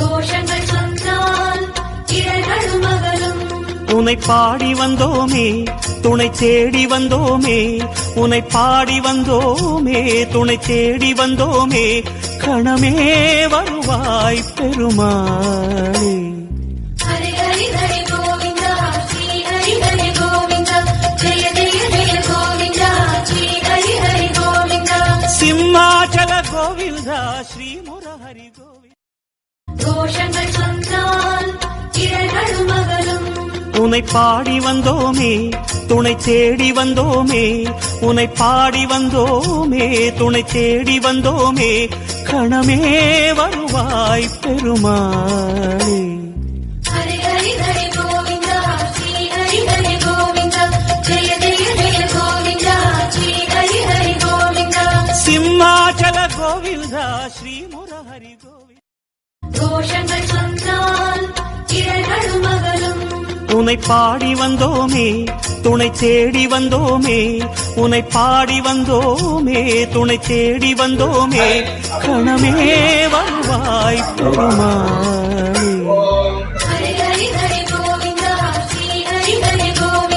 தோஷங்கள் சொன்னால் இடர்களும் அகலும் உனை பாடி வந்தோமே துணை தேடி வந்தோமே உனை பாடி வந்தோமே துணை தேடி வந்தோமே கணமே வருவாய் பெருமாளே. சிம்மாச்சல கோவிந்தா ஸ்ரீ முரஹரி கோவிந்த. தோஷங்கள் சொன்னால் இடர்களும் அகலும் உனை பாடி வந்தோமே துணை தேடி வந்தோமே உனை பாடி வந்தோமே துணை தேடி வந்தோமே கணமே வருவாய் பெருமாளே. சிம்மாச்சல கோவிந்தா ஸ்ரீ முரஹரி கோவிந்த தோஷங்கள் சொன்னால் இடர்களும் அகலும் உனை பாடி வந்தோமே துணை தேடி வந்தோமே உனை பாடி வந்தோமே துணை தேடி வந்தோமே கணமே வருவாய் பெருமாளே ஹரி கோவிந்தா ஸ்ரீ ஹரி ஹரி கோவிந்தா.